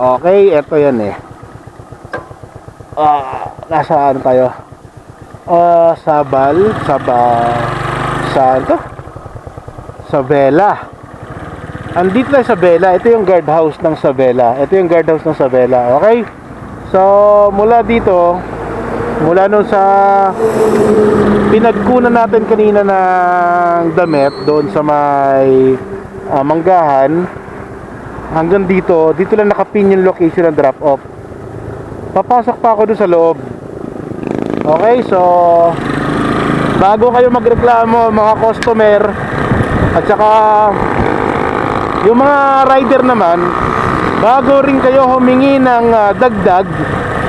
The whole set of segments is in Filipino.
Okay, eto yan eh. Ah, nasa ano tayo? Ah, Sabal, Saba, saan to? Sa Vela. Andito tayo sa Vela. Ito yung guardhouse ng Sabela. Ito yung guardhouse ng Sabela. Okay? So, mula dito, mula nun sa pinagkunan natin kanina ng damit doon sa may ah, manggahan hanggang dito, dito lang nakapin yung location ng drop off. Papasok pa ako doon sa loob. Okay, so bago kayo magreklamo mga customer at saka yung mga rider naman bago rin kayo humingi ng ah, dagdag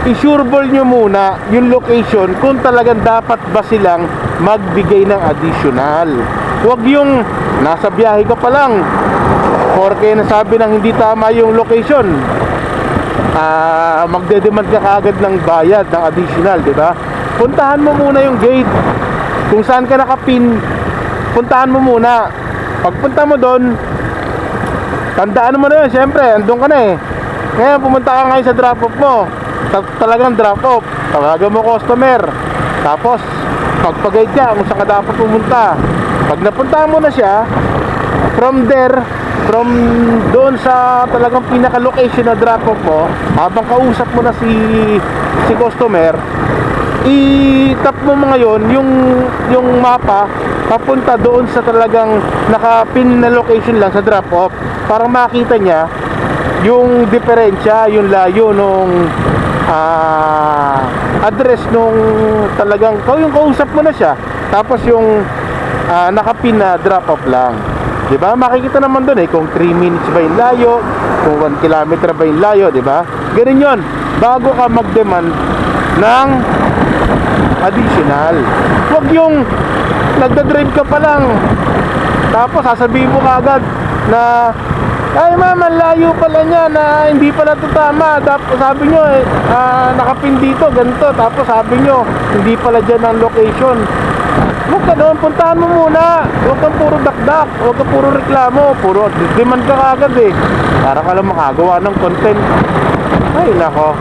i-sureball nyo muna yung location kung talagang dapat ba silang magbigay ng additional huwag yung nasa biyahe ka pa lang Porque nasabi ng hindi tama yung location ah magde-demand ka kaagad ng bayad ng additional, di ba? Puntahan mo muna yung gate. Kung saan ka nakapin, puntahan mo muna. Pagpunta mo doon, tandaan mo na yun, syempre, andun ka na eh. Ngayon, pumunta ka ngayon sa drop-off mo. Ta- talagang drop-off. Tawagan mo customer. Tapos, magpag-guide ka kung saan ka dapat pumunta. Pag napunta mo na siya, from there, from doon sa talagang pinaka-location na drop-off mo, habang kausap mo na si si customer, i-tap mo mo ngayon yung yung mapa papunta doon sa talagang nakapin na location lang sa drop-off para makita niya yung diferensya, yung layo nung ah, address nung talagang yung kausap mo na siya tapos yung ah, nakapin na drop-off lang. 'Di ba? Makikita naman doon eh kung 3 minutes ba yung layo, kung 1 kilometer ba yung layo, 'di ba? Ganun 'yon. Bago ka mag-demand ng additional. Huwag yung nagda-drive ka pa lang. Tapos sasabihin mo kagad na ay ma'am, layo pala niya na hindi pala ito tama. Tapos sabi nyo, eh, ah, nakapin dito, ganito. Tapos sabi nyo, hindi pala dyan ang location. Huwag ka doon, puntahan mo muna. Huwag kang puro dakdak, huwag kang puro reklamo, puro demand ka kagad eh. Para ka lang makagawa ng content. Ay, nako.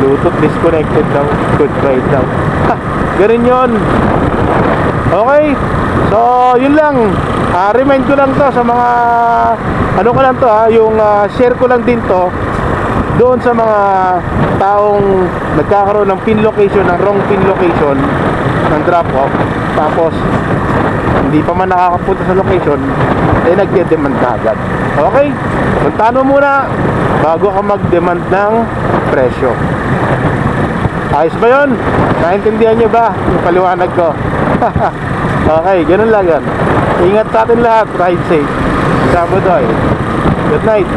Bluetooth disconnected daw. Good ride daw. Ha, ganun yun. Okay. So, yun lang. Ah, remind ko lang to sa mga ano ko lang to ha, yung ah, share ko lang din to doon sa mga taong nagkakaroon ng pin location, ng wrong pin location ng drop off. Tapos hindi pa man nakakapunta sa location, eh nagde-demand agad. Okay? Puntahan mo muna bago ka mag-demand ng presyo. Ayos ba yun? Naintindihan nyo ba yung paliwanag ko? okay, ganun lang yan. Ingat sa atin lahat. Ride safe. Sabodoy. Good night.